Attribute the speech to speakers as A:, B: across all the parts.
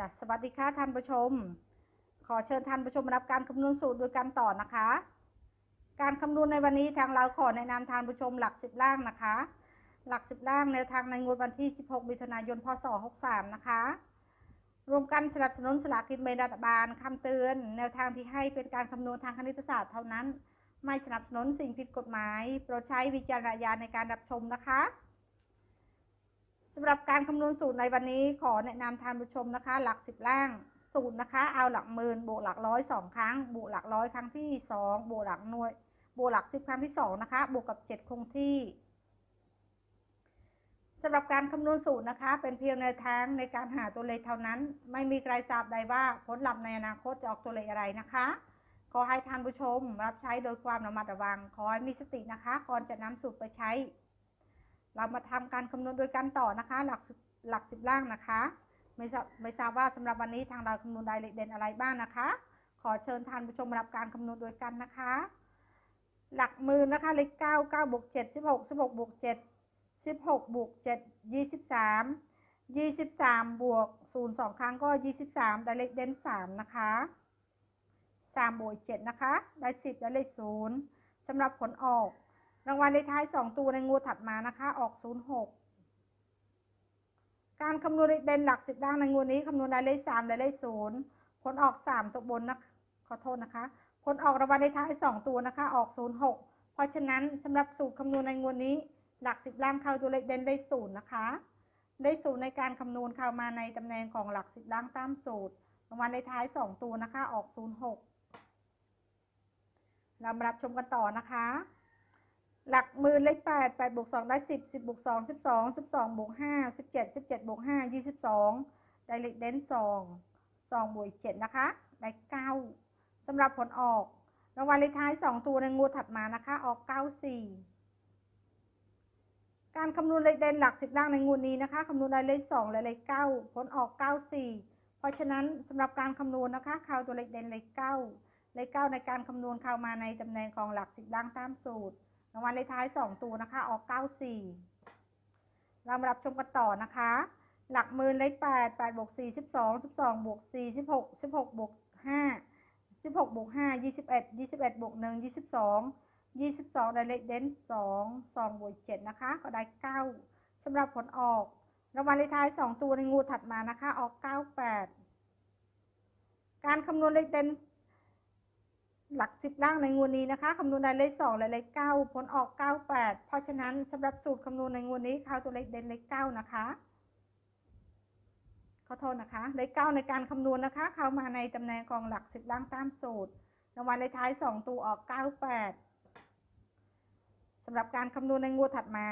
A: จ้ะสวัสดีค่ะท่านผู้ชม ขอเชิญท่านผู้ชมรับการคำนวณสูตรโดยการต่อนะคะ การคำนวณในวันนี้ทางเราขอแนะนำท่านผู้ชมหลักสิบล่างนะคะ หลักสิบล่างแนวทางในงวดวันที่ 16 มิถุนายน พศ 63 นะคะ รวมกันสนับสนุนสลากกินแบ่งรัฐบาลคำเตือน แนวทางที่ให้เป็นการคำนวณทางคณิตศาสตร์เท่านั้น ไม่สนับสนุนสิ่งผิดกฎหมายโปรดใช้วิจารณญาณในการรับชมนะคะ สำหรับการคำนวณสูตรในวันนี้ขอแนะนำท่านผู้ชมนะคะ หลักสิบล่างสูตรนะคะ เอาหลักหมื่นบวกหลักร้อยสองครั้ง บวกหลักร้อยครั้งที่สองบวกหลักหน่วย บวกหลักสิบครั้งที่สองนะคะ บวกกับเจ็ดคงที่สำหรับการคำนวณสูตรนะคะ เป็นเพียงแนวทางในการหาตัวเลขเท่านั้น ไม่มีใครทราบใดว่าผลลัพธ์ในอนาคตจะออกตัวเลขอะไรนะคะ ขอให้ท่านผู้ชมรับใช้โดยความระมัดระวัง ขอให้มีสตินะคะ ก่อนจะนำสูตรไปใช้ เรามาทำการคำนวณโดยการต่อนะคะ หลักหลักสิบล่างนะคะ ไม่ทราบไม่ทราบว่าสำหรับวันนี้ทางเราคำนวณรายละเอียดเด่นอะไรบ้างนะคะ ขอเชิญท่านผู้ชมรับการคำนวณโดยกันนะคะ หลักหมือนะคะเลขเก้าเก้าบวกเจ็ดสิบหกสิบหกบวกเจ็ดสิบหกบวกเจ็ดยี่สิบสามยี่สิบสามบวกศูนย์สองครั้งก็ยี่สิบสามได้เลขเด่นสามนะคะสามบวกเจ็ดนะคะ ได้สิบได้เลขศูนย์สำหรับผลออก รางวัลเลขท้ายสองตัวในงูถัดมานะคะ ออกศูนย์หกการคำนวณเลขเด่นหลักสิบด้านในงูนี้คำนวณได้เลขสามและเลขศูนย์ผลออกสามตัวบนนะขอโทษนะคะ ผลออกรางวัลเลขท้ายสองตัวนะคะ ออกศูนย์หกเพราะฉะนั้นสำหรับสูตรคำนวณในงวดนี้ หลักสิบล่างเข้าตัวเลขเด่นได้ศูนย์นะคะได้ศูนย์ในการคำนวณเข้ามาในตำแหน่งของหลักสิบล่างตามสูตรรางวัลเลขท้ายสองตัวนะคะ ออกศูนย์หกเรามารับชมกันต่อนะคะ หลักหมื่นเลขแปดแปดบวกสองได้สิบสิบบวกสองสิบสองสิบสองบวกห้าสิบเจ็ดสิบเจ็ดบวกห้ายี่สิบสองได้เลขเด่นสองสองบวกเจ็ดนะคะได้เก้าสำหรับผลออกรางวัลเลขท้ายสองตัวในงวดถัดมานะคะ ออกเก้าสี่การคำนวณเลขเด่นหลักสิบล่างในงวดนี้นะคะคำนวณได้เลขสองและเลขเก้าผลออกเก้าสี่เพราะฉะนั้นสำหรับการคำนวณนะคะเข้าตัวเลขเด่นเลขเก้าเลขเก้าในการคำนวณเข้ามาในตำแหน่งของหลักสิบล่างตามสูตร รางวัลเลขท้าย 2 ตัวนะคะ ออก 94 เรามารับชมกันต่อนะคะ หลักหมื่นเลข8 8บวก4 12 12บวก4 16 16บวก5 16บวก5 21 21บวก1 22 22 ได้เลขเด่น2 2บวก7นะคะ ก็ได้ 9สำหรับผลออก รางวัลเลขท้าย 2 ตัวในงูถัดมานะคะ ออก 98 การคำนวณเลขเด่น หลักสิบล่างในงวดนี้นะคะคำนวณได้เลขสองและเลขเก้าผลออกเก้าแปดเพราะฉะนั้นสำหรับสูตรคำนวณในงวดนี้เข้าตัวเลขเด่นเลขเก้านะคะขอโทษนะคะเลขเก้าในการคำนวณนะคะ เข้ามาในตำแหน่งของหลักสิบล่างตามสูตรรางวัลเลขท้ายสองตัวออกเก้าแปดสำหรับการคำนวณในงวดถัดมา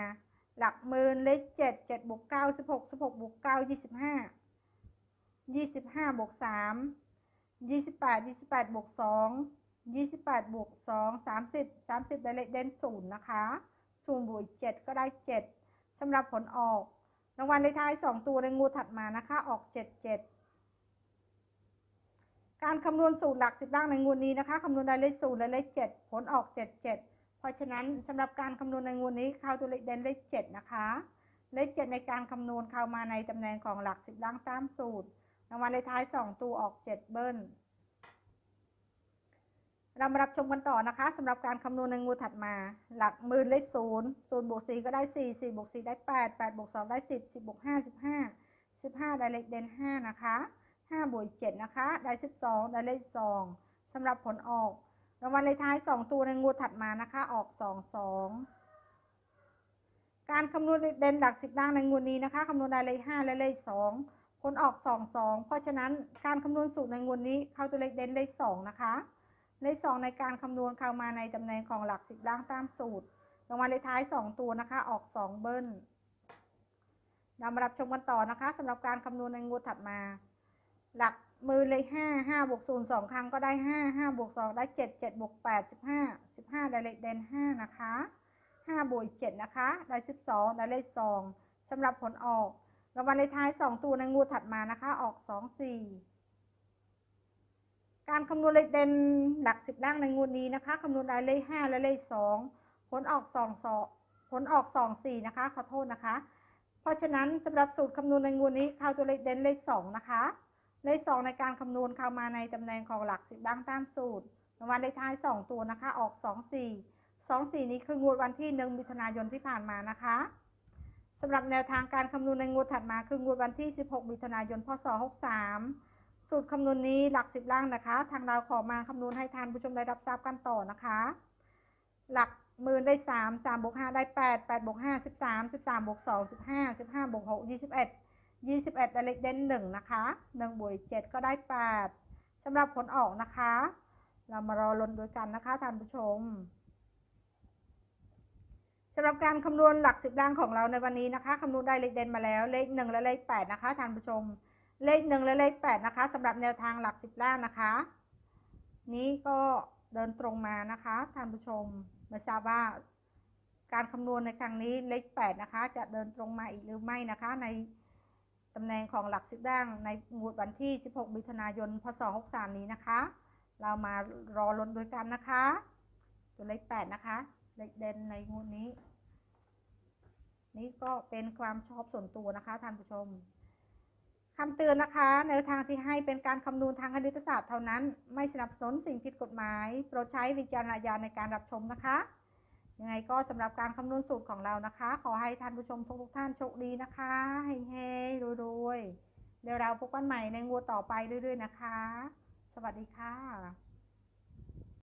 A: หลักหมื่นเลขเจ็ดเจ็ดบวกเก้าสิบหกสิบหกบวกเก้ายี่สิบห้ายี่สิบห้าบวกสามยี่สิบแปดยี่สิบแปดบวกสอง ยี่สิบแปดบวกสองสามสิบสามสิบได้เลขเด่นศูนย์นะคะศูนย์บวกเจ็ดก็ได้เจ็ดสำหรับผลออก รางวัลเลขท้ายสองตัวในงูถัดมานะคะ ออกเจ็ดเจ็ดการคำนวณสูตรหลักสิบล่างในงูนี้นะคะคำนวณได้เลขศูนย์และเลขเจ็ดผลออกเจ็ดเจ็ดเพราะฉะนั้นสำหรับการคำนวณในงูนี้เข้าตัวเลขเด่นเลขเจ็ดนะคะ เลขเจ็ดในการคำนวณเข้ามาในตำแหน่งของหลักสิบล่างตามสูตร รางวัลเลขท้ายสองตัวออกเจ็ดเบิ้ล เรามารับชมกันต่อนะคะสำหรับการคำนวณในงูถัดมา หลักหมื่นเลขศูนย์ศูนย์บวกสี่ก็ได้สี่สี่บวกสี่ได้แปดแปดบวกสองได้สิบสิบบวกห้าสิบห้าสิบห้าได้เลขเด่นห้านะคะห้าบวกเจ็ดนะคะได้สิบสองได้เลขสองสำหรับผลออกรางวัลเลขท้ายสองตัวในงูถัดมานะคะ ออกสองสองการคำนวณเลขเด่นหลักสิบล่างในงูนี้นะคะคำนวณได้เลขห้าและเลขสองผลออกสองสองเพราะฉะนั้นการคำนวณสูตรในงูนี้เข้าตัวเลขเด่นเลขสองนะคะ เลขสองในการคำนวณเข้ามาในตำแหน่งของหลักสิบล่างตามสูตรรางวัลเลขท้ายสองตัวนะคะออกสองเบิ้ลเรามารับชมกันต่อนะคะสำหรับการคำนวณในงวดถัดมา หลักมือเลขห้าห้าบวกศูนย์สองครั้งก็ได้ห้าห้าบวกสองได้เจ็ดเจ็ดบวกแปดสิบห้าสิบห้าได้เลขเด่นห้านะคะห้าบวกเจ็ดนะคะได้สิบสองได้เลขสองสำหรับผลออกรางวัลเลขท้ายสองตัวในงวดถัดมานะคะ ออกสองสี่ การคำนวณเลขเด่นหลักสิบล่างในงวดนี้นะคะคำนวณได้เลขห้าและเลขสองผลออกสองสองผลออกสองสี่นะคะ ขอโทษนะคะ เพราะฉะนั้นสำหรับสูตรคำนวณในงวดนี้เข้าตัวเลขเด่นเลขสองนะคะ เลขสองในการคำนวณเข้ามาในตำแหน่งของหลักสิบดังตามสูตรรางวัลเลขท้ายสองตัวนะคะ ออกสองสี่สองสี่นี้คืองวดวันที่หนึ่งมิถุนายนที่ผ่านมานะคะสำหรับแนวทางการคำนวณในงวดถัดมาคืองวดวันที่ 16 มิถุนายน พศ 63 สูตรคำนวณนี้หลักสิบล่างนะคะ ทางเราขอมาคำนวณให้ทานผู้ชมได้รับทราบกันต่อนะคะ หลักหมื่นได้สามสามบวกห้าได้แปดแปดบวกห้าสิบสามสิบสามบวกสองสิบห้าสิบห้าบวกหกยี่สิบเอ็ดยี่สิบเอ็ดได้เลขเด่นหนึ่งนะคะหนึ่งบวกเจ็ดก็ได้แปดสำหรับผลออกนะคะ เรามารอลุ้นด้วยกันนะคะท่านผู้ชมสำหรับการคำนวณหลักสิบล่างของเราในวันนี้นะคะคำนวณได้เลขเด่นมาแล้วเลขหนึ่งและเลขแปดนะคะท่านผู้ชม เลขหนึ่งและเลขแปดนะคะสำหรับแนวทางหลักสิบล่างนะคะ นี้ก็เดินตรงมานะคะท่านผู้ชมไม่ทราบว่า การคำนวณในครั้งนี้เลขแปดนะคะ จะเดินตรงมาอีกหรือไม่นะคะ ในตำแหน่งของหลักสิบด่างในงวดวันที่ 16 มิถุนายน พศ 63 นี้นะคะ เรามารอลุ้นด้วยกันนะคะตัวเลขแปดนะคะเลขเด่นในงวดนี้ นี่ก็เป็นความชอบส่วนตัวนะคะท่านผู้ชม คำเตือนนะคะ แนวทางที่ให้เป็นการคำนวณทางคณิตศาสตร์เท่านั้น ไม่สนับสนุนสิ่งผิดกฎหมาย โปรดใช้วิจารณญาณในการรับชมนะคะ ยังไงก็สำหรับการคำนวณสูตรของเรานะคะ ขอให้ท่านผู้ชมทุกท่านโชคดีนะคะเฮ้ๆรวยๆเดี๋ยวเราพบกันใหม่ในงวดต่อไปเรื่อยๆนะคะ สวัสดีค่ะ